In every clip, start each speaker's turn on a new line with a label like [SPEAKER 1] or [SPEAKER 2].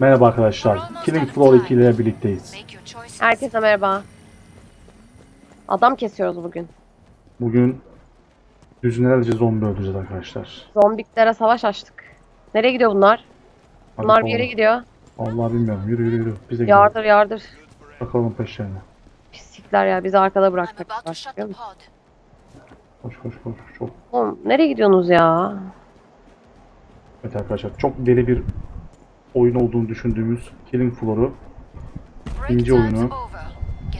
[SPEAKER 1] Merhaba arkadaşlar. Killing Floor 2 ile birlikteyiz.
[SPEAKER 2] Herkese merhaba. Adam kesiyoruz bugün.
[SPEAKER 1] Bugün yüzlerce zombi öldüreceğiz arkadaşlar.
[SPEAKER 2] Zombiklere savaş açtık. Nereye gidiyor bunlar?
[SPEAKER 1] Hadi
[SPEAKER 2] Bunlar bir
[SPEAKER 1] bakalım.
[SPEAKER 2] yere gidiyor.
[SPEAKER 1] Allah bilmiyorum. Yürü yürü yürü. Biz de gidelim.
[SPEAKER 2] Yardır yardır.
[SPEAKER 1] Bakalım peşlerine.
[SPEAKER 2] Pislikler ya bizi arkada musun?
[SPEAKER 3] pod.
[SPEAKER 1] Koş koş koş. Çok
[SPEAKER 2] Oğlum nereye gidiyorsunuz ya?
[SPEAKER 1] evet arkadaşlar. Çok deli bir oyun olduğunu düşündüğümüz Killing Floor'u
[SPEAKER 3] time's
[SPEAKER 1] oyunu.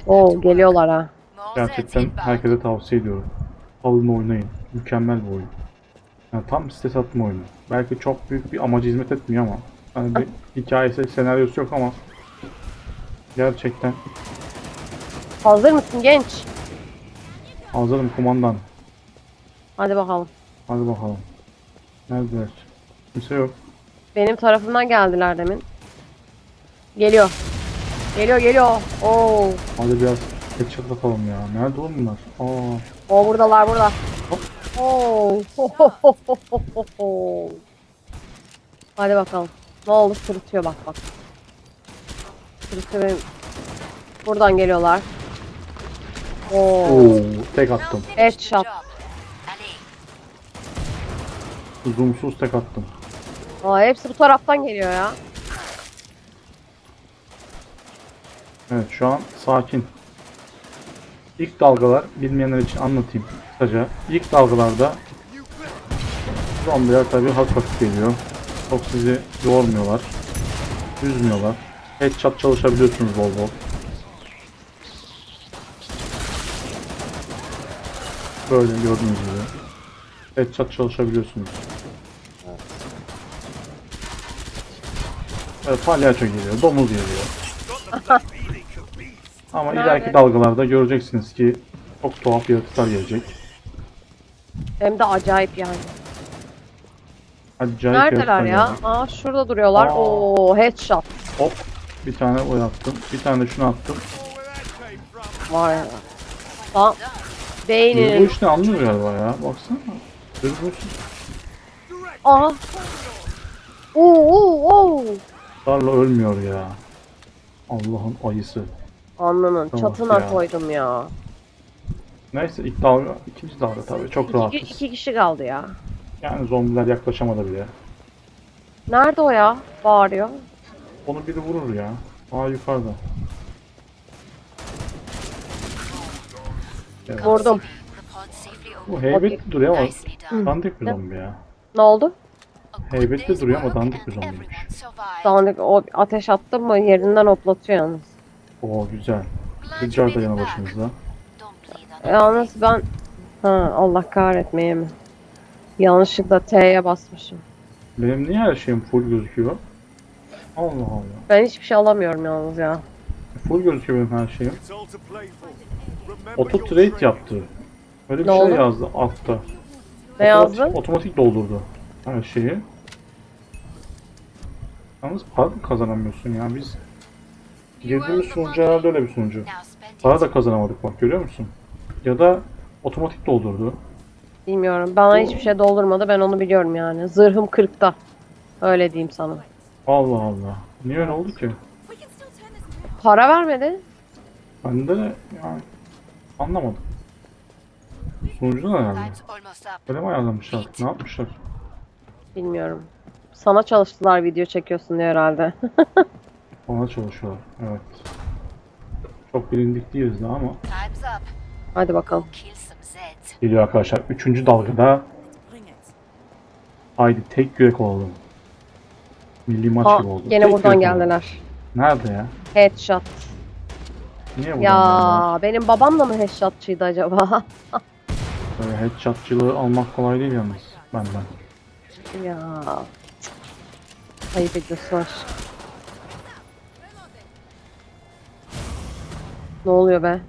[SPEAKER 2] Oo geliyorlar ha.
[SPEAKER 1] Gerçekten herkese tavsiye ediyorum. Alın oynayın. Mükemmel bir oyun. Yani tam stres atma oyunu. Belki çok büyük bir amacı hizmet etmiyor ama hani bir hikayesi, senaryosu yok ama gerçekten
[SPEAKER 2] Hazır mısın genç?
[SPEAKER 1] hazırım kumandan.
[SPEAKER 2] Hadi bakalım.
[SPEAKER 1] Hadi bakalım. Neredeler? Kimse yok.
[SPEAKER 2] Benim tarafımdan geldiler demin. Geliyor. Geliyor geliyor. Oo.
[SPEAKER 1] Hadi biraz headshot atalım ya. Nerede oğlum bunlar? Aa,
[SPEAKER 2] O buradalar burada.
[SPEAKER 1] Hop.
[SPEAKER 2] Oo. Hadi bakalım. Ne oldu? Sırıtıyor bak bak. Sırıtıyor benim. Buradan geliyorlar. Oo.
[SPEAKER 1] Oo, tek attım.
[SPEAKER 2] Headshot.
[SPEAKER 1] Zoomsuz tek attım.
[SPEAKER 2] Aa, hepsi bu taraftan geliyor ya.
[SPEAKER 1] Evet şu an sakin. İlk dalgalar bilmeyenler için anlatayım kısaca. İlk dalgalarda zombiler tabii hafif hafif geliyor. Çok sizi yormuyorlar. Üzmüyorlar. Headshot çalışabiliyorsunuz bol bol. Böyle gördüğünüz gibi. Headshot çalışabiliyorsunuz. Evet, palyaço geliyor, domuz geliyor. Ama
[SPEAKER 2] Nerede?
[SPEAKER 1] ileriki dalgalarda göreceksiniz ki çok tuhaf yaratıklar gelecek.
[SPEAKER 2] Hem de acayip yani.
[SPEAKER 1] Acayip
[SPEAKER 2] Neredeler
[SPEAKER 1] yaratıklar
[SPEAKER 2] ya?
[SPEAKER 1] gelecek.
[SPEAKER 2] Aa şurada duruyorlar.
[SPEAKER 1] Aa.
[SPEAKER 2] Oo headshot.
[SPEAKER 1] Hop. Bir tane o attım. Bir tane de şunu attım.
[SPEAKER 2] Var ya. Tamam.
[SPEAKER 1] Bu iş ne anlıyor galiba ya. Baksana.
[SPEAKER 2] Aha. Oo oo oo.
[SPEAKER 1] Darla ölmüyor ya. Allah'ın ayısı.
[SPEAKER 2] Alnının
[SPEAKER 1] Tamam
[SPEAKER 2] çatına
[SPEAKER 1] ya.
[SPEAKER 2] koydum ya.
[SPEAKER 1] Neyse ilk dalga, ikinci dalga tabii çok
[SPEAKER 2] İki,
[SPEAKER 1] rahatız.
[SPEAKER 2] iki kişi kaldı ya.
[SPEAKER 1] Yani zombiler yaklaşamadı bile.
[SPEAKER 2] Nerede o ya? Bağırıyor.
[SPEAKER 1] Onu biri vurur ya. Aa yukarıda. Evet.
[SPEAKER 2] Vurdum.
[SPEAKER 1] Bu heybetli duruyor ama dandik bir zombi ya.
[SPEAKER 2] Ne oldu?
[SPEAKER 1] Heybetli duruyor ama dandik bir zombiymiş.
[SPEAKER 2] Sandık o ateş attım mı yerinden hoplatıyor yalnız.
[SPEAKER 1] Oo güzel. Rüzgar da
[SPEAKER 3] back.
[SPEAKER 1] başımızda.
[SPEAKER 2] Yalnız ben... Ha Allah kahretmeye mi? Yanlışlıkla T'ye basmışım.
[SPEAKER 1] Benim niye her şeyim full gözüküyor? Allah Allah.
[SPEAKER 2] Ben hiçbir şey alamıyorum yalnız ya.
[SPEAKER 1] Full gözüküyor benim her şeyim. Auto trade yaptı. Öyle bir
[SPEAKER 2] Ne
[SPEAKER 1] şey
[SPEAKER 2] oldu?
[SPEAKER 1] yazdı altta.
[SPEAKER 2] Ne yazdı?
[SPEAKER 1] Otomatik doldurdu her şeyi. Yalnız para da kazanamıyorsun ya biz. Girdiğimiz sunucu herhalde öyle bir sunucu. Para da kazanamadık bak görüyor musun? Ya da otomatik doldurdu.
[SPEAKER 2] Bilmiyorum. Bana hiçbir şey doldurmadı. Ben onu biliyorum yani. Zırhım 40'ta. Öyle diyeyim sana.
[SPEAKER 1] Allah Allah. Niye öyle oldu ki?
[SPEAKER 2] Para vermedi.
[SPEAKER 1] Ben de yani anlamadım. Sunucudan herhalde.
[SPEAKER 3] Time's almost up.
[SPEAKER 1] Böyle mi ayarlamışlar? Ne yapmışlar?
[SPEAKER 2] Bilmiyorum. Sana çalıştılar video çekiyorsun diye herhalde.
[SPEAKER 1] Ona çalışıyorlar. Evet. Çok bilindik değiliz daha ama.
[SPEAKER 3] Time's up.
[SPEAKER 2] Hadi bakalım.
[SPEAKER 1] Geliyor arkadaşlar. Üçüncü dalgada. Haydi tek yürek olalım. Milli maç
[SPEAKER 2] Ha,
[SPEAKER 1] gibi oldu.
[SPEAKER 2] gene
[SPEAKER 1] Tek
[SPEAKER 2] buradan
[SPEAKER 1] yürek olalım.
[SPEAKER 2] geldiler.
[SPEAKER 1] Nerede ya?
[SPEAKER 2] Headshot.
[SPEAKER 1] Niye buradan geldiler?
[SPEAKER 2] Ya benim babam da mı headshotçıydı acaba?
[SPEAKER 1] Böyle headshotçılığı almak kolay değil yalnız benden.
[SPEAKER 2] ya. Ayıp ediyorsun. Ne oluyor be?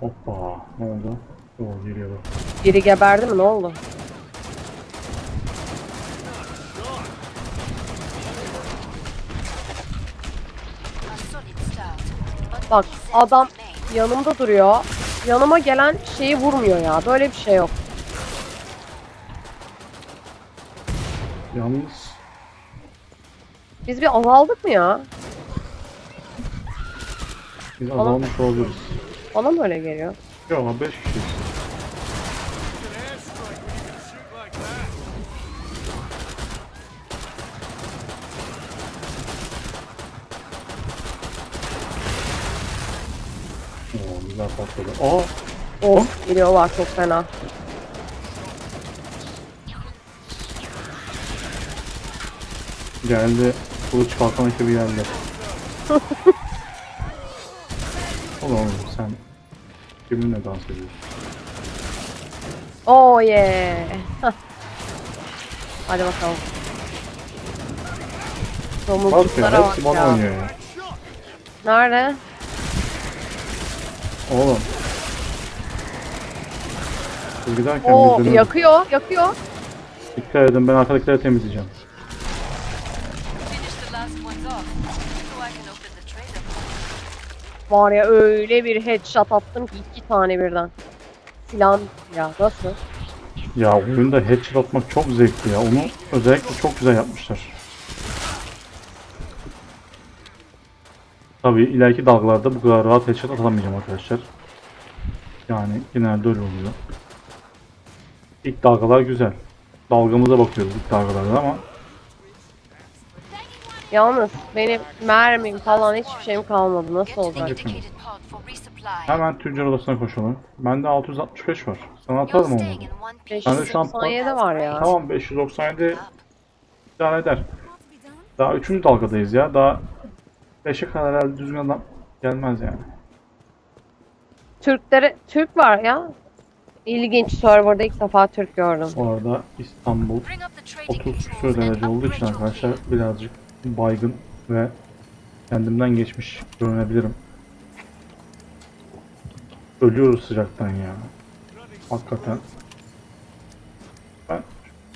[SPEAKER 1] Hoppa. Ne oldu? Oo geliyor. bak.
[SPEAKER 2] Biri geberdi mi? Ne oldu? Bak adam yanımda duruyor. Yanıma gelen şeyi vurmuyor ya. Böyle bir şey yok.
[SPEAKER 1] Yalnız
[SPEAKER 2] Biz bir azaldık mı ya?
[SPEAKER 1] Biz azalmış olabiliriz.
[SPEAKER 2] Bana mı öyle geliyor?
[SPEAKER 1] Yok 5 kişiyiz. Oo güzel patladı. Aa
[SPEAKER 2] Of geliyorlar çok fena.
[SPEAKER 1] geldi. Kılıç kalkan ekibi geldi. Oğlum oğlum sen kiminle dans ediyorsun?
[SPEAKER 2] Oh yeah. Hadi bakalım.
[SPEAKER 1] Bak
[SPEAKER 2] Domuzcuklara bak
[SPEAKER 1] bana
[SPEAKER 2] ya.
[SPEAKER 1] oynuyor ya.
[SPEAKER 2] Nerede?
[SPEAKER 1] Oğlum. Siz giderken
[SPEAKER 2] Oo
[SPEAKER 1] biz
[SPEAKER 2] yakıyor, yakıyor.
[SPEAKER 1] Dikkat edin ben arkadakileri temizleyeceğim.
[SPEAKER 2] Var ya öyle bir headshot attım ki iki tane birden. Silahım ya nasıl?
[SPEAKER 1] Ya oyunda headshot atmak çok zevkli ya. Onu özellikle çok güzel yapmışlar. Tabii ileriki dalgalarda bu kadar rahat headshot atamayacağım arkadaşlar. Yani genelde öyle oluyor. İlk dalgalar güzel. Dalgamıza bakıyoruz ilk dalgalarda ama
[SPEAKER 2] Yalnız benim mermim falan hiçbir şeyim kalmadı. Nasıl olacak?
[SPEAKER 1] hemen tüccar odasına koşalım. Bende 665 var. Sana atarım
[SPEAKER 3] You're
[SPEAKER 1] onu.
[SPEAKER 3] staying in one piece.
[SPEAKER 1] Ben de şu an-
[SPEAKER 2] 597 var ya.
[SPEAKER 1] Tamam 597 idare eder. Daha 3. dalgadayız ya. Daha 5'e kadar herhalde düzgün adam gelmez yani.
[SPEAKER 2] Türkleri, Türk var ya. İlginç serverda ilk defa Türk gördüm.
[SPEAKER 1] Bu arada İstanbul
[SPEAKER 3] Bring up the trading
[SPEAKER 1] 30
[SPEAKER 3] controls
[SPEAKER 1] küsur derece olduğu için arkadaşlar birazcık baygın ve kendimden geçmiş görünebilirim. Ölüyoruz sıcaktan ya. Hakikaten. Ben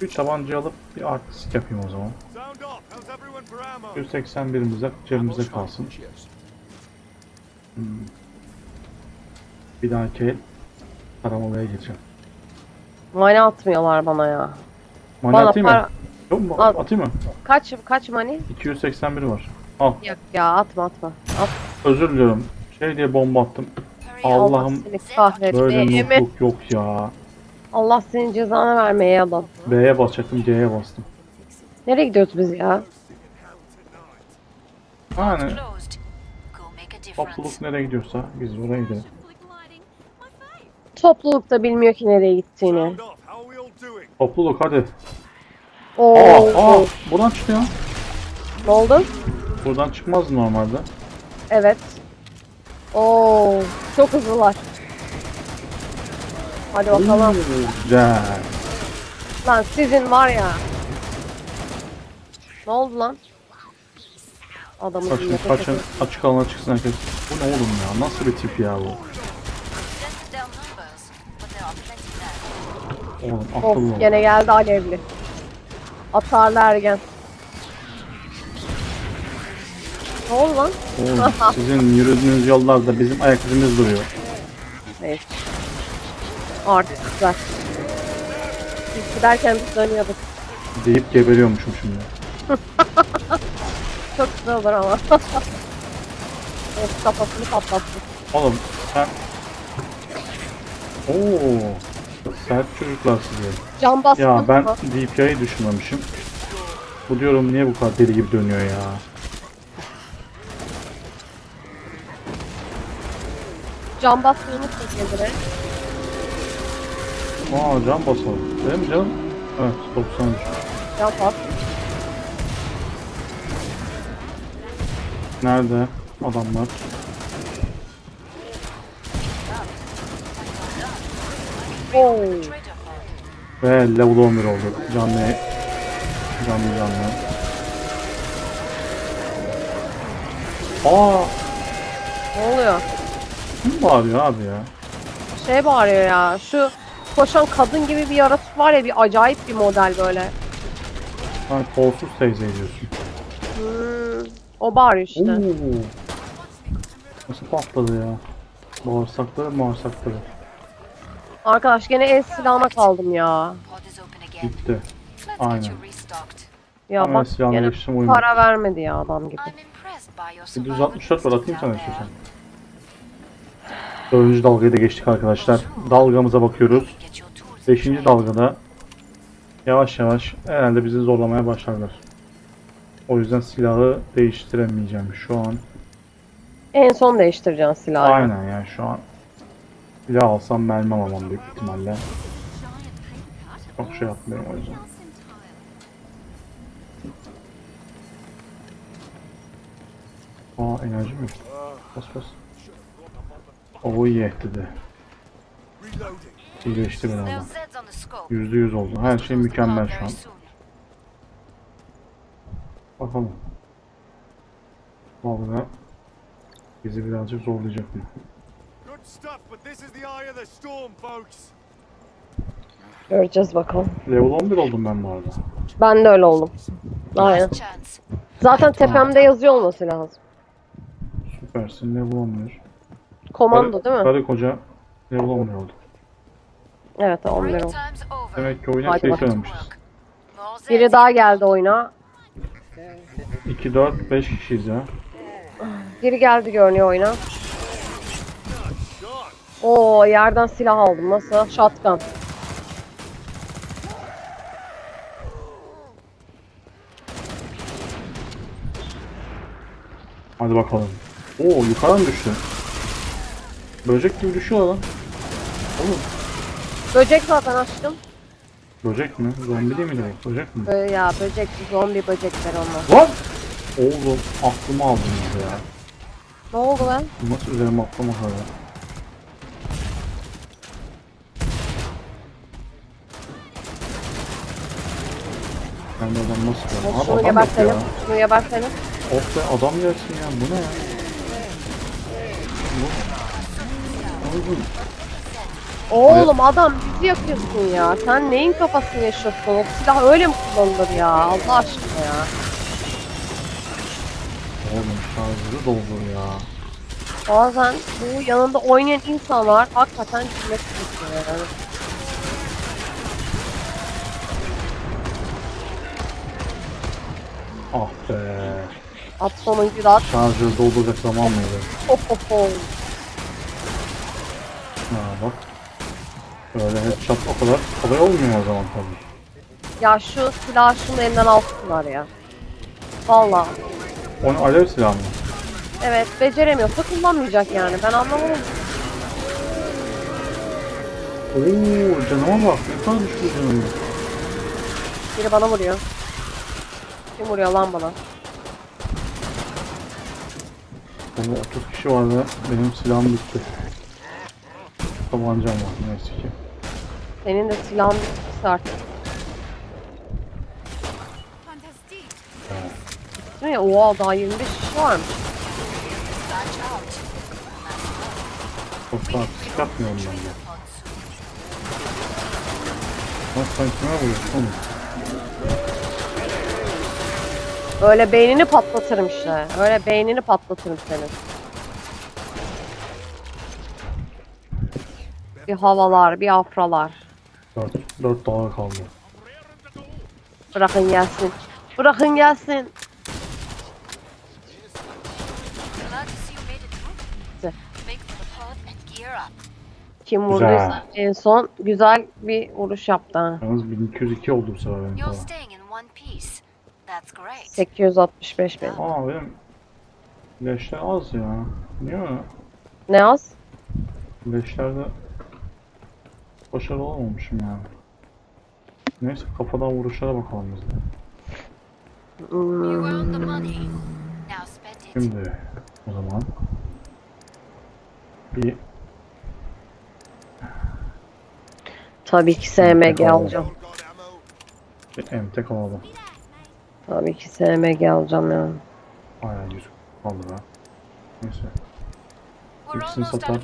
[SPEAKER 1] bir tabanca alıp bir artistik yapayım o zaman.
[SPEAKER 4] Sound off. How's everyone for ammo?
[SPEAKER 1] 181'imize cebimize kalsın. Hmm. Bir dahaki el taramalıya gireceğim.
[SPEAKER 2] Mani atmıyorlar bana ya.
[SPEAKER 1] Mani
[SPEAKER 2] bana
[SPEAKER 1] atayım
[SPEAKER 2] para...
[SPEAKER 1] mı? Yok mu?
[SPEAKER 2] Al.
[SPEAKER 1] Atayım mı?
[SPEAKER 2] Kaç, kaç mani?
[SPEAKER 1] 281 var. Al.
[SPEAKER 2] Yok ya atma atma. At.
[SPEAKER 1] Özür diliyorum. Şey diye bomba attım. Allah'ım
[SPEAKER 2] seni kahretsin.
[SPEAKER 1] böyle
[SPEAKER 2] Emin.
[SPEAKER 1] noobluk yok ya.
[SPEAKER 2] Allah senin cezanı vermeye adam.
[SPEAKER 1] B'ye basacaktım C'ye bastım.
[SPEAKER 2] Nereye gidiyoruz biz ya?
[SPEAKER 1] Yani
[SPEAKER 3] Closed. Go make a difference.
[SPEAKER 1] topluluk nereye gidiyorsa biz oraya gidelim.
[SPEAKER 2] Topluluk da bilmiyor ki nereye gittiğini.
[SPEAKER 1] Topluluk hadi.
[SPEAKER 2] Oo.
[SPEAKER 1] Aa, aa buradan çıkıyor.
[SPEAKER 2] Ne oldu?
[SPEAKER 1] Buradan çıkmaz normalde.
[SPEAKER 2] Evet. Oo, çok hızlılar. Hadi bakalım.
[SPEAKER 1] Güzel.
[SPEAKER 2] Lan sizin var ya. Ne oldu lan? Adamın
[SPEAKER 1] Kaçın,
[SPEAKER 2] nefes alıyor.
[SPEAKER 1] Açık alana çıksın herkes. Bu ne oğlum ya? Nasıl bir tip ya bu? Oğlum akıllı
[SPEAKER 2] Of gene geldi alevli. Atarlı ergen. Ne oldu lan?
[SPEAKER 1] Oğlum sizin yürüdüğünüz yollarda bizim ayak izimiz duruyor.
[SPEAKER 2] Neyse. Artık güzel. Biz giderken biz dönüyorduk.
[SPEAKER 1] Deyip geberiyormuşum şimdi.
[SPEAKER 2] Çok güzel olur ama. of kafasını patlattı.
[SPEAKER 1] Oğlum sen... Oo, sert çocuklar size.
[SPEAKER 2] Can bastı
[SPEAKER 1] Ya ben? DPI'yi düşünmemişim. Bu diyorum niye bu kadar deli gibi dönüyor ya.
[SPEAKER 2] Can unutma kendine.
[SPEAKER 1] Aa can basalım. Değil mi canım? Evet 90 düşmüş.
[SPEAKER 2] Can bas.
[SPEAKER 1] Nerede adamlar?
[SPEAKER 3] Pod.
[SPEAKER 1] Ve level 11 oldu. Canlı canlı canlı. Aa
[SPEAKER 2] Ne oluyor?
[SPEAKER 1] kim bağırıyor abi ya?
[SPEAKER 2] Şey bağırıyor ya. Şu koşan kadın gibi bir yaratık var ya bir acayip bir model böyle.
[SPEAKER 1] Ha kolsuz teyze diyorsun.
[SPEAKER 2] Hmm, o bağırıyor işte.
[SPEAKER 1] Oo. Nasıl patladı ya? Bağırsakları bağırsakları.
[SPEAKER 2] Arkadaş gene el silahına kaldım ya.
[SPEAKER 1] Gitti. Aynen.
[SPEAKER 2] Ya
[SPEAKER 1] Ama
[SPEAKER 2] bak gene
[SPEAKER 1] geçtim uyumadı.
[SPEAKER 2] para vermedi ya adam gibi.
[SPEAKER 1] Bir
[SPEAKER 3] survival
[SPEAKER 1] 164 var atayım sana istiyorsan. Dördüncü dalgayı da geçtik arkadaşlar. Dalgamıza bakıyoruz. Beşinci dalgada yavaş yavaş herhalde bizi zorlamaya başlarlar. O yüzden silahı değiştiremeyeceğim şu an.
[SPEAKER 2] En son değiştireceksin silahı.
[SPEAKER 1] Aynen yani şu an silah alsam mermi alamam büyük ihtimalle. Çok şey yapmıyorum o yüzden. Aa enerji mi? Bas bas. Oh yeah dedi. İyileşti beni adam. Yüzde yüz oldu. Her şey mükemmel şu an. Bakalım. Vallahi bizi birazcık zorlayacak mı?
[SPEAKER 4] Stuff, but this is the eye of the storm, folks.
[SPEAKER 2] Göreceğiz bakalım.
[SPEAKER 1] Level 11 oldum ben bu arada.
[SPEAKER 2] Ben de öyle oldum. Aynen.
[SPEAKER 3] Chance.
[SPEAKER 2] Zaten tepemde yazıyor olması lazım.
[SPEAKER 1] Süpersin level 11.
[SPEAKER 2] Komando değil mi?
[SPEAKER 1] Karı koca level 11 oldu.
[SPEAKER 2] Evet 11
[SPEAKER 3] Break
[SPEAKER 2] oldu.
[SPEAKER 3] time's over.
[SPEAKER 1] Demek ki oyuna
[SPEAKER 2] Hadi bakalım.
[SPEAKER 3] Zeds.
[SPEAKER 2] Biri daha geldi oyuna.
[SPEAKER 1] 2, 4, 5 kişiyiz ya.
[SPEAKER 2] Biri geldi görünüyor oyuna. Oo yerden silah aldım. Nasıl? Shotgun.
[SPEAKER 1] Hadi bakalım. Oo yukarıdan düştü. Böcek gibi düşüyor lan. Oğlum
[SPEAKER 2] Böcek zaten açtım.
[SPEAKER 1] böcek mi? Zombi değil mi direkt? Böcek mi?
[SPEAKER 2] Böyle ya böcek, zombi böcekler onlar.
[SPEAKER 1] Lan! Oğlum aklımı aldınız ya.
[SPEAKER 2] Ne oldu lan?
[SPEAKER 1] Nasıl üzerime atlama kadar? De adam nasıl ya? Abi
[SPEAKER 2] Şunu
[SPEAKER 1] adam yok
[SPEAKER 2] gebertelim.
[SPEAKER 1] ya.
[SPEAKER 2] Şunu gebertelim.
[SPEAKER 1] Of be adam gelsin ya. Bu ne ya? Bu... Oğlum.
[SPEAKER 2] Oğlum adam bizi yakıyorsun ya. Sen neyin kafasını yaşıyorsun? O silah öyle mi kullanılır ya? Allah aşkına ya.
[SPEAKER 1] Oğlum şarjı doldur ya.
[SPEAKER 2] Bazen bu yanında oynayan insanlar hakikaten cümle yani.
[SPEAKER 1] Ah be.
[SPEAKER 2] At sonuncu da at.
[SPEAKER 1] Şarjı dolduracak zaman mıydı?
[SPEAKER 2] Ho ho ho.
[SPEAKER 1] Ha bak. Böyle headshot o kadar kolay olmuyor o zaman tabii.
[SPEAKER 2] Ya şu silahı şunun elinden alsınlar ya. Valla.
[SPEAKER 1] Onu alev silahı mı?
[SPEAKER 2] Evet beceremiyorsa kullanmayacak yani. Ben anlamadım.
[SPEAKER 1] Oo canıma bak ne kadar canım.
[SPEAKER 2] Biri bana vuruyor. Kim vuruyor lan bana?
[SPEAKER 1] Ama 30 kişi vardı. Benim silahım bitti. Tabancam var neyse ki.
[SPEAKER 2] Senin de silahın bittiyse artık. Değil mi? Oha daha 25 kişi varmış.
[SPEAKER 1] Çok da artistik yapmıyorum ben de. Lan sen kime vuruyorsun oğlum?
[SPEAKER 2] Öyle beynini patlatırım işte. Öyle beynini patlatırım senin. Bir havalar, bir afralar.
[SPEAKER 1] 4, 4 dolar kaldı.
[SPEAKER 2] Bırakın gelsin. Bırakın gelsin. Kim
[SPEAKER 1] Güzel.
[SPEAKER 2] vurduysa en son güzel bir vuruş yaptı.
[SPEAKER 1] Yalnız 1202 oldu bu sefer benim
[SPEAKER 3] You're
[SPEAKER 1] falan.
[SPEAKER 2] 865 benim.
[SPEAKER 1] Aa benim leşler az ya. Niye öyle?
[SPEAKER 2] Ne az?
[SPEAKER 1] Leşlerde başarılı olmamışım yani. Neyse kafadan vuruşlara bakalım biz de.
[SPEAKER 2] Hmm.
[SPEAKER 1] Şimdi o zaman bir
[SPEAKER 2] tabii ki SMG alacağım.
[SPEAKER 1] Bir emtek alalım.
[SPEAKER 2] Tabii ki SMG alacağım ya.
[SPEAKER 1] Aya 100 kaldı be. Neyse. İkisini satar.
[SPEAKER 3] of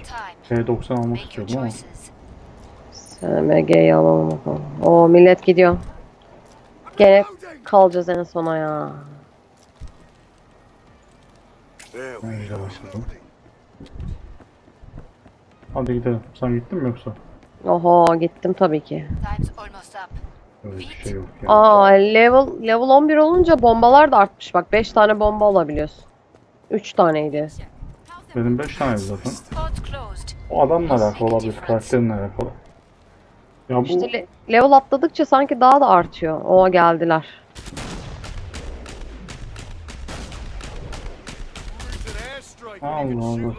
[SPEAKER 3] time.
[SPEAKER 1] T90 almak istiyordum ama.
[SPEAKER 2] SMG'yi alalım bakalım. Oo millet gidiyor. Gene kalacağız en sona ya.
[SPEAKER 1] Ben
[SPEAKER 4] go.
[SPEAKER 1] başladım. Hadi gidelim. Sen gittin mi yoksa?
[SPEAKER 2] Oho gittim tabii ki.
[SPEAKER 1] Öyle bir şey yok ya.
[SPEAKER 2] Aa level level 11 olunca bombalar da artmış bak 5 tane bomba alabiliyorsun. 3 taneydi.
[SPEAKER 1] Benim 5 tane zaten. O adamla alakalı olabilir, karakterinle alakalı. Ya bu
[SPEAKER 2] İşte le- level atladıkça sanki daha da artıyor. O geldiler.
[SPEAKER 1] Allah Allah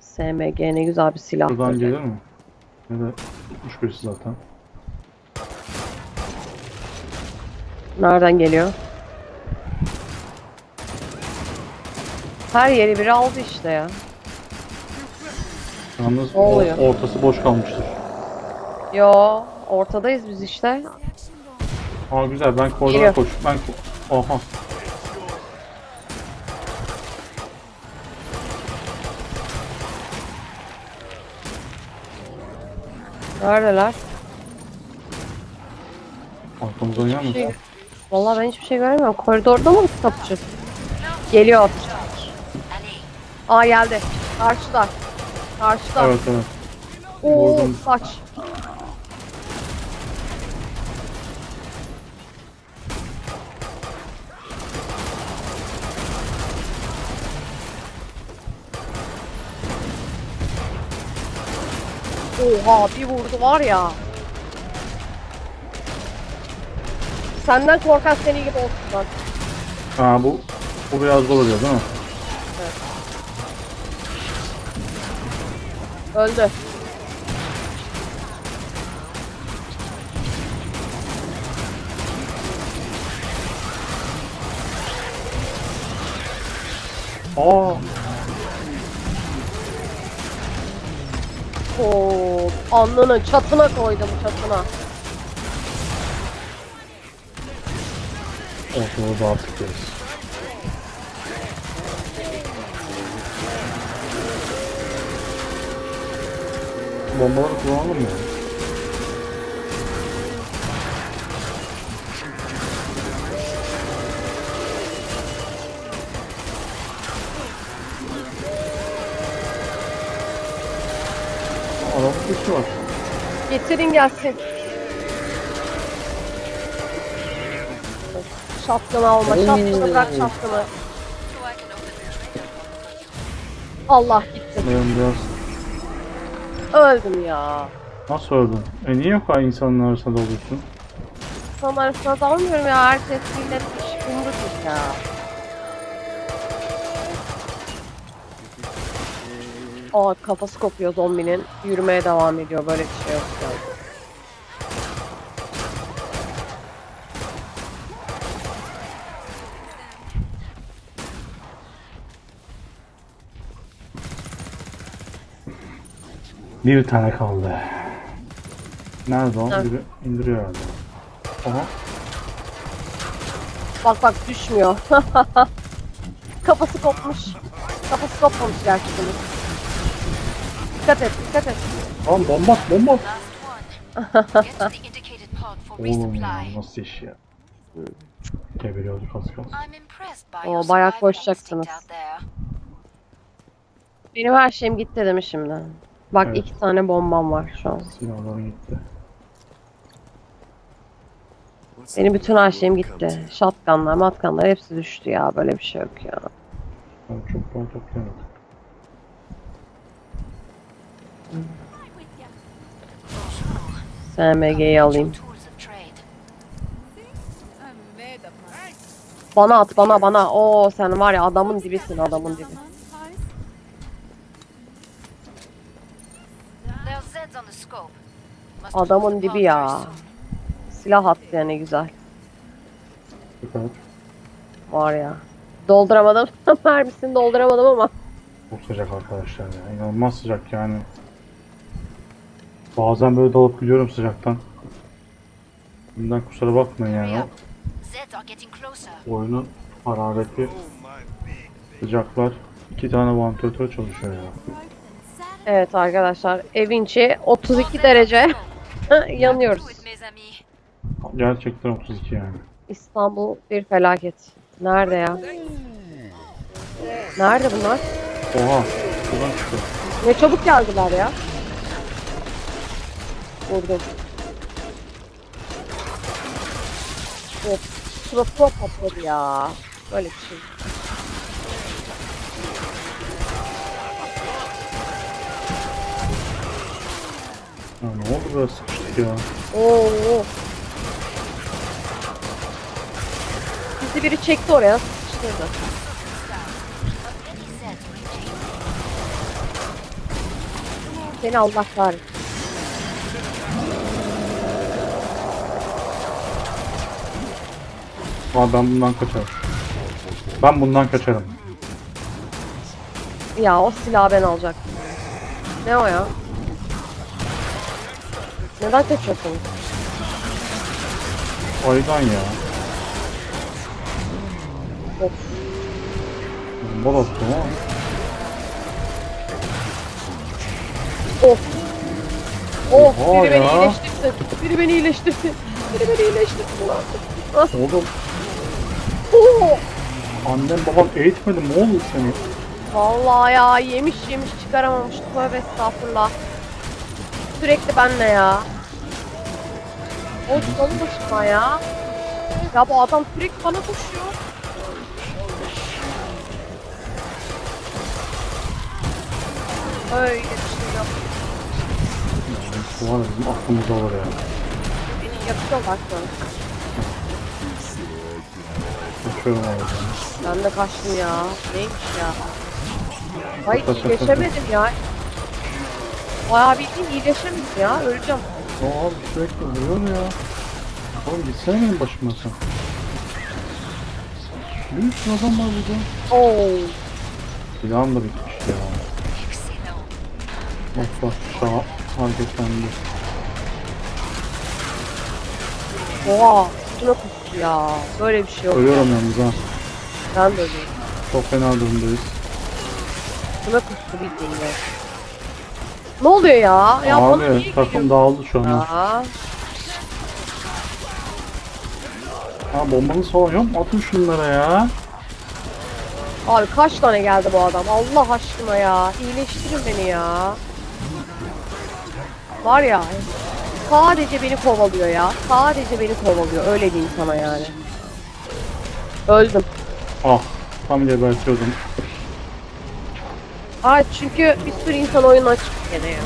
[SPEAKER 2] SMG ne güzel bir silah.
[SPEAKER 1] buradan gelir mi? Ne de tutmuş birisi zaten.
[SPEAKER 2] Nereden geliyor? Her yeri biri aldı işte ya.
[SPEAKER 1] Yalnız
[SPEAKER 2] Ne oluyor?
[SPEAKER 1] o- ortası boş kalmıştır.
[SPEAKER 2] Yo ortadayız biz işte.
[SPEAKER 1] Aa güzel ben koridora
[SPEAKER 2] Geliyor.
[SPEAKER 1] koş. Ben ko- Aha.
[SPEAKER 2] Neredeler?
[SPEAKER 1] Arkamızdan gelmesin.
[SPEAKER 2] Şey- Vallahi ben hiçbir şey göremiyorum. Koridorda mı kapıcı? Geliyor. Aa geldi. Karşıda. Karşıda.
[SPEAKER 1] Evet evet.
[SPEAKER 2] Oo
[SPEAKER 1] Vurdum.
[SPEAKER 2] saç. Oha bir vurdu var ya. Senden korkan seni gibi olsun lan.
[SPEAKER 1] Ha bu bu biraz zor oluyor değil mi?
[SPEAKER 2] Öldü.
[SPEAKER 1] Aa
[SPEAKER 2] Oo, alnının çatına koydum çatına.
[SPEAKER 1] ortalığı dağıttık yeriz. Bombaları mı?
[SPEAKER 2] Getirin gelsin. Şapkını alma, şapkını bırak
[SPEAKER 3] trailer.
[SPEAKER 2] Allah gitti.
[SPEAKER 1] Benim biraz
[SPEAKER 2] Öldüm ya.
[SPEAKER 1] Nasıl öldün? E niye yok ha insanın arasında oluyorsun?
[SPEAKER 2] Son arasına dalmıyorum ya. Herkes millet iş gündüz ya. Aa kafası kopuyor zombinin. Yürümeye devam ediyor. Böyle bir şey yok.
[SPEAKER 1] Bir tane kaldı. Nerede o? Biri indiriyor herhalde. Aha.
[SPEAKER 2] Bak bak düşmüyor. Kafası kopmuş. Kafası kopmamış gerçekten. Dikkat et, dikkat et.
[SPEAKER 1] Lan bomba at, bomba at. Oğlum ya nasıl iş ya? Geberiyorduk az kalsın.
[SPEAKER 3] Your
[SPEAKER 2] bayağı koşacaksınız. Benim her şeyim gitti mi şimdi? Bak
[SPEAKER 1] Evet.
[SPEAKER 2] iki tane bombam var şu an.
[SPEAKER 1] Silahlarım gitti.
[SPEAKER 2] Benim bütün her şeyim gitti. Shotgunlar, matkanlar hepsi düştü ya. Böyle bir şey yok ya.
[SPEAKER 1] Ben çok puan toplayamadım.
[SPEAKER 2] SMG'yi alayım. Bana at bana bana. Oo sen var ya adamın dibisin adamın dibi. Adamın dibi ya. Silah attı ya ne güzel.
[SPEAKER 1] Süper.
[SPEAKER 2] Var ya. Dolduramadım. Mermisini dolduramadım ama.
[SPEAKER 1] Çok sıcak arkadaşlar ya. İnanılmaz sıcak yani. Bazen böyle dalıp gidiyorum sıcaktan. Bundan kusura bakmayın yani. Oyunun harareti, sıcaklar. iki tane vantilatör çalışıyor ya.
[SPEAKER 2] Evet arkadaşlar evin içi 32 derece. Yanıyoruz.
[SPEAKER 1] Gerçekten 32 yani.
[SPEAKER 2] İstanbul bir felaket. Nerede ya? Nerede bunlar?
[SPEAKER 1] Oha. Buradan.
[SPEAKER 2] Ne çabuk geldiler ya. Vurdum. Evet. Suratına patladı ya. Böyle bir şey.
[SPEAKER 1] Ya ne oldu böyle sıçtık ya?
[SPEAKER 2] Oo. Bizi biri çekti oraya
[SPEAKER 3] sıçtırdı.
[SPEAKER 2] Seni Allah kahretsin.
[SPEAKER 1] Aa ben bundan kaçarım. Ben bundan kaçarım.
[SPEAKER 2] Ya o silahı ben alacaktım. Ne o ya? Neden kaçıyorsun?
[SPEAKER 1] Aydan ya.
[SPEAKER 2] Of.
[SPEAKER 1] Bomba attım ama.
[SPEAKER 2] Of. Of.
[SPEAKER 1] Oha
[SPEAKER 2] biri beni
[SPEAKER 1] ya.
[SPEAKER 2] iyileştirsin. Biri beni iyileştirsin. Biri beni iyileştirsin. Ah,
[SPEAKER 1] Oğlum
[SPEAKER 2] Oo.
[SPEAKER 1] annem babam eğitmedi mi oğlum seni?
[SPEAKER 2] Vallahi ya yemiş yemiş çıkaramamış. Tövbe estağfurullah. Sürekli benle ya. O son başıma ya. Ya bu adam sürekli bana koşuyor. Öyle bir şey yok.
[SPEAKER 1] Var bizim aklımızda olur ya.
[SPEAKER 2] Beni yapıyorlar sonra.
[SPEAKER 1] Kaçıyorum oradan.
[SPEAKER 2] Ben de kaçtım ya. Neymiş ya? Ay iyileşemedim ya. Bayağı bildiğin iyileşemedim ya. Öleceğim.
[SPEAKER 1] Ya abi sürekli vuruyor ya. Oğlum gitsene benim başıma sen. Bir sürü adam var burada.
[SPEAKER 2] Oo.
[SPEAKER 1] Silahım da bitmiş ya. Bak bak an hareketlendi.
[SPEAKER 2] Oha. Üstüne kustu ya. Böyle bir şey yok.
[SPEAKER 1] Ölüyorum yalnız ha.
[SPEAKER 2] Ben de ölüyorum.
[SPEAKER 1] Çok fena durumdayız.
[SPEAKER 2] Üstüne kustu bildiğin ya. Ne oluyor ya? Ya bana niye
[SPEAKER 1] Abi takım
[SPEAKER 2] geliyor?
[SPEAKER 1] dağıldı şu an. ha.
[SPEAKER 2] Ya.
[SPEAKER 1] Ha bombanız falan yok mu? Atın şunlara ya.
[SPEAKER 2] Abi kaç tane geldi bu adam? Allah aşkına ya. İyileştirin beni ya. Var ya. Sadece beni kovalıyor ya. Sadece beni kovalıyor. Öyle diyeyim sana yani. Öldüm.
[SPEAKER 1] Ah tam gebertiyordum.
[SPEAKER 2] Ay çünkü bir sürü insan oyundan çıktı gene ya.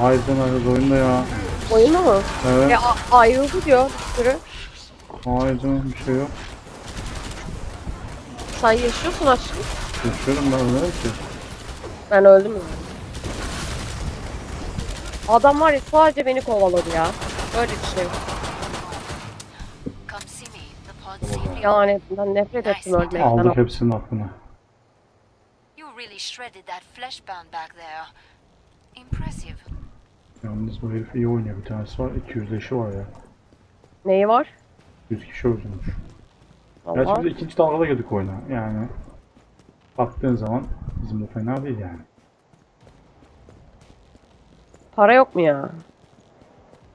[SPEAKER 1] Haydi haydi oyunda ya.
[SPEAKER 2] Oyunu mu?
[SPEAKER 1] Evet.
[SPEAKER 2] E a- ayrıldı diyor bir sürü.
[SPEAKER 1] Haydi bir şey yok.
[SPEAKER 2] Sen yaşıyorsun aşkım.
[SPEAKER 1] Yaşıyorum ben öyle ki.
[SPEAKER 2] Ben öldüm mü? Adam var ya sadece beni kovaladı ya. Öyle bir şey.
[SPEAKER 3] Come see me. The pod see me.
[SPEAKER 2] Yani ben nefret ettim ölmekten.
[SPEAKER 1] Aldık hepsinin aklını.
[SPEAKER 3] You really shredded that flesh band back there. Impressive.
[SPEAKER 1] Yalnız bu herif iyi oynuyor. Bir tanesi var. 200 leşi var ya.
[SPEAKER 2] Neyi var?
[SPEAKER 1] 100 kişi öldürmüş. Gerçi biz ikinci dalgada girdik oyuna. Yani baktığın zaman bizim de fena değil yani.
[SPEAKER 2] Para yok mu ya?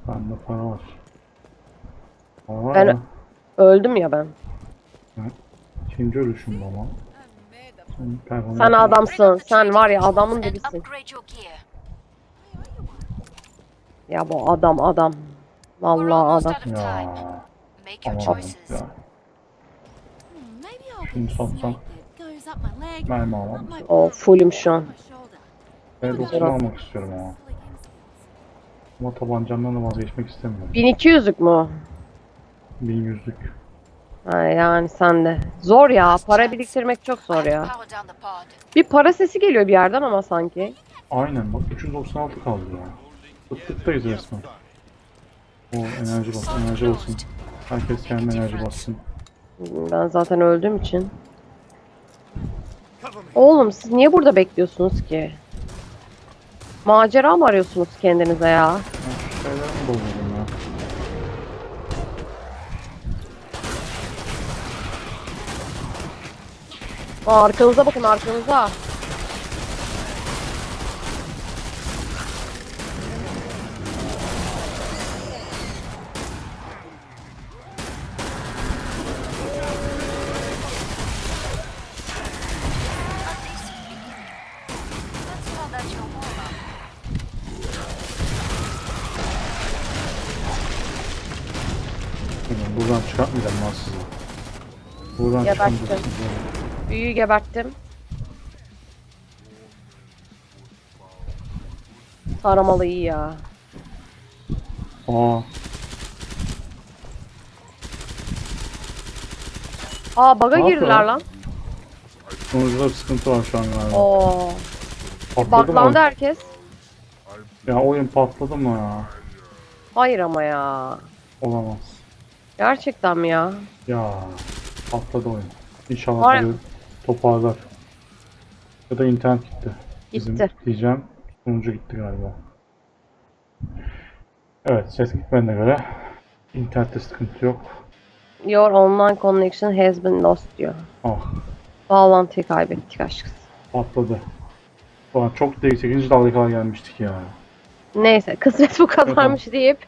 [SPEAKER 1] Bende para var. Para var
[SPEAKER 2] Ben- Öldüm ya ben.
[SPEAKER 1] ikinci ölüşüm bu ama. Sen, performans-
[SPEAKER 2] Sen adamsın. Sen var ya adamın
[SPEAKER 3] and
[SPEAKER 2] dibisin.
[SPEAKER 3] upgrade your gear.
[SPEAKER 2] Ya bu adam adam.
[SPEAKER 3] We're
[SPEAKER 2] Vallahi
[SPEAKER 3] almost
[SPEAKER 2] adam.
[SPEAKER 3] out of time.
[SPEAKER 1] Ya
[SPEAKER 3] Make your
[SPEAKER 1] ama
[SPEAKER 3] choices.
[SPEAKER 1] ya.
[SPEAKER 5] Maybe I'll
[SPEAKER 1] Şunu
[SPEAKER 5] get a
[SPEAKER 1] satsam.
[SPEAKER 5] snake that goes up my leg,
[SPEAKER 1] Mermi
[SPEAKER 5] up
[SPEAKER 1] alalım.
[SPEAKER 5] my
[SPEAKER 2] O fullüm şu an.
[SPEAKER 5] my shoulder.
[SPEAKER 1] Ben
[SPEAKER 2] Güzel.
[SPEAKER 1] almak istiyorum ama. Ama tabancamdan da vazgeçmek istemiyorum.
[SPEAKER 2] 1200'lük mü?
[SPEAKER 1] 1100'lük.
[SPEAKER 2] Ha yani sen de. Zor ya. Para biriktirmek çok zor ya. Bir para sesi geliyor bir yerden ama sanki.
[SPEAKER 1] Aynen bak 396 kaldı ya. Fıttıktayız resmen. O enerji bas, enerji basın. Herkes kendi enerji bassın.
[SPEAKER 2] Ben zaten öldüğüm için. Oğlum siz niye burada bekliyorsunuz ki? Macera mı arıyorsunuz kendinize ya?
[SPEAKER 1] Ben şu şeylerimi doldurdum ya.
[SPEAKER 2] Aa, arkanıza bakın arkanıza.
[SPEAKER 1] Buradan çıkartmayacağım lan sizi. Buradan
[SPEAKER 2] Geberttim.
[SPEAKER 1] çıkartmayacağım.
[SPEAKER 2] Büyüyü geberttim. Taramalı iyi ya.
[SPEAKER 1] Aa,
[SPEAKER 2] Aa baga
[SPEAKER 1] Ne
[SPEAKER 2] girdiler
[SPEAKER 1] yapıyor?
[SPEAKER 2] lan.
[SPEAKER 1] sonuçta sıkıntı var şu an galiba.
[SPEAKER 2] Oo.
[SPEAKER 1] Patladı mı
[SPEAKER 2] herkes.
[SPEAKER 1] Ya oyun patladı mı ya?
[SPEAKER 2] Hayır ama ya.
[SPEAKER 1] Olamaz.
[SPEAKER 2] Gerçekten mi ya?
[SPEAKER 1] Ya patladı oyun. İnşallah
[SPEAKER 2] Var
[SPEAKER 1] böyle toparlar. Ya da internet gitti. Bizim
[SPEAKER 2] Gitti.
[SPEAKER 1] diyeceğim. Sonucu gitti galiba. Evet ses gitmediğine göre internette sıkıntı yok.
[SPEAKER 2] Your online connection has been lost diyor.
[SPEAKER 1] Ah
[SPEAKER 2] Bağlantıyı kaybettik aşkız.
[SPEAKER 1] patladı. Ulan çok değil 8. dalga kadar gelmiştik ya.
[SPEAKER 2] Neyse kısmet bu kadarmış deyip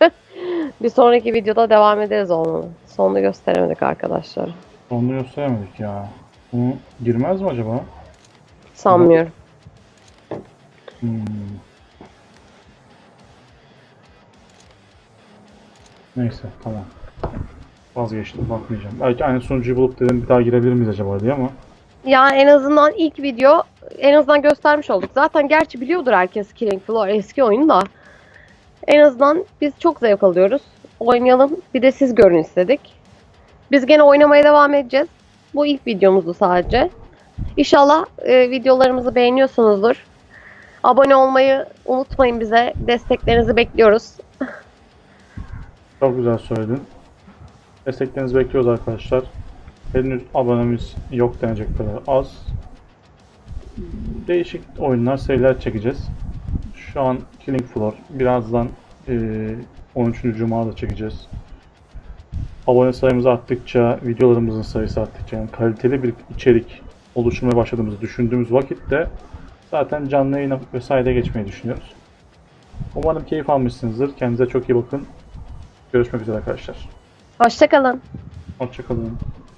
[SPEAKER 2] bir sonraki videoda devam ederiz olmalı. Sonunu gösteremedik arkadaşlar.
[SPEAKER 1] Onu gösteremedik ya. Bunu girmez mi acaba?
[SPEAKER 2] Sanmıyorum.
[SPEAKER 1] Hmm. Neyse tamam. Vazgeçtim bakmayacağım. Belki aynı sonucuyu bulup dedim bir daha girebilir miyiz acaba diye ama
[SPEAKER 2] Ya en azından ilk video en azından göstermiş olduk. Zaten gerçi biliyordur herkes Killing Floor eski oyunu da. En azından biz çok zevk alıyoruz. Oynayalım. Bir de siz görün istedik. Biz gene oynamaya devam edeceğiz. Bu ilk videomuzdu sadece. İnşallah e, videolarımızı beğeniyorsunuzdur. Abone olmayı unutmayın bize. Desteklerinizi bekliyoruz.
[SPEAKER 1] çok güzel söyledin. Desteklerinizi bekliyoruz arkadaşlar. Henüz abonemiz yok denecek kadar az. Değişik oyunlar, seriler çekeceğiz. Şu an Killing Floor. Birazdan eee 13. Cuma'da çekeceğiz. Abone sayımız arttıkça, videolarımızın sayısı arttıkça, yani kaliteli bir içerik oluşturmaya başladığımızı düşündüğümüz vakitte zaten canlı yayına vesaire geçmeyi düşünüyoruz. Umarım keyif almışsınızdır. Kendinize çok iyi bakın. Görüşmek üzere arkadaşlar.
[SPEAKER 2] Hoşçakalın.
[SPEAKER 1] Hoşçakalın.